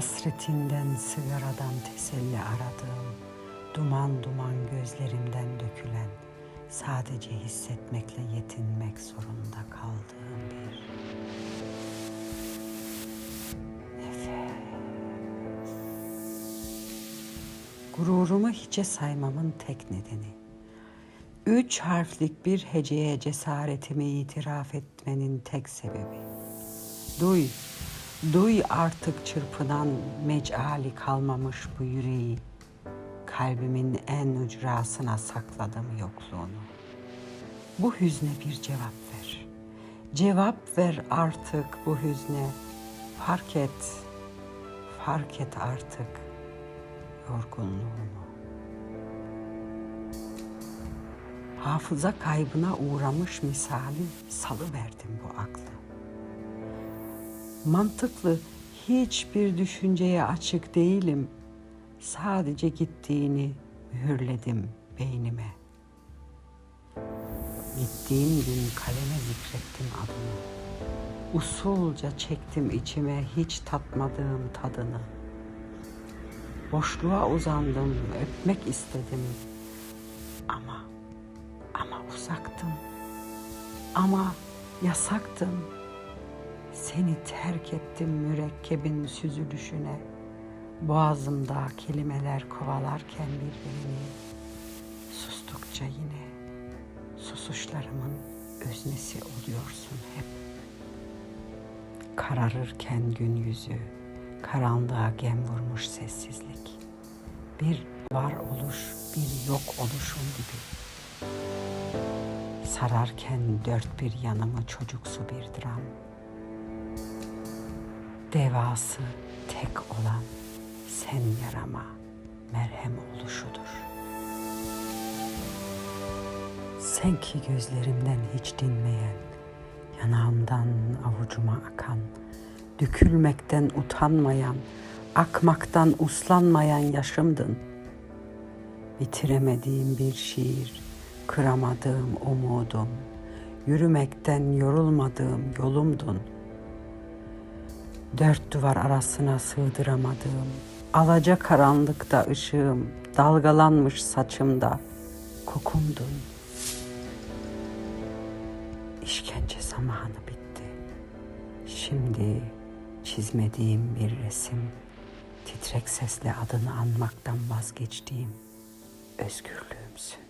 Hasretinden sigaradan teselli aradığım, duman duman gözlerimden dökülen, sadece hissetmekle yetinmek zorunda kaldığım bir. Gururumu hiçe saymamın tek nedeni, üç harflik bir heceye cesaretimi itiraf etmenin tek sebebi. Duy, duy artık çırpınan mecali kalmamış bu yüreği. Kalbimin en ücrasına sakladım yokluğunu. Bu hüzne bir cevap ver. Cevap ver artık bu hüzne. Fark et, fark et artık yorgunluğumu. Hafıza kaybına uğramış misali salıverdim bu aklı mantıklı hiçbir düşünceye açık değilim. Sadece gittiğini mühürledim beynime. Gittiğim gün kaleme zikrettim adını. Usulca çektim içime hiç tatmadığım tadını. Boşluğa uzandım, öpmek istedim. Ama, ama uzaktım. Ama yasaktım. Seni terk ettim mürekkebin süzülüşüne. Boğazımda kelimeler kovalarken birbirini. Sustukça yine susuşlarımın öznesi oluyorsun hep. Kararırken gün yüzü, karanlığa gem vurmuş sessizlik. Bir var oluş, bir yok oluşun gibi. Sararken dört bir yanımı çocuksu bir dram devası tek olan sen yarama merhem oluşudur. Sen ki gözlerimden hiç dinmeyen, yanağımdan avucuma akan, dökülmekten utanmayan, akmaktan uslanmayan yaşımdın. Bitiremediğim bir şiir, kıramadığım umudum, yürümekten yorulmadığım yolumdun.'' Dört duvar arasına sığdıramadığım, alaca karanlıkta ışığım, dalgalanmış saçımda kokumdun. İşkence zamanı bitti. Şimdi çizmediğim bir resim, titrek sesle adını anmaktan vazgeçtiğim özgürlüğümsün.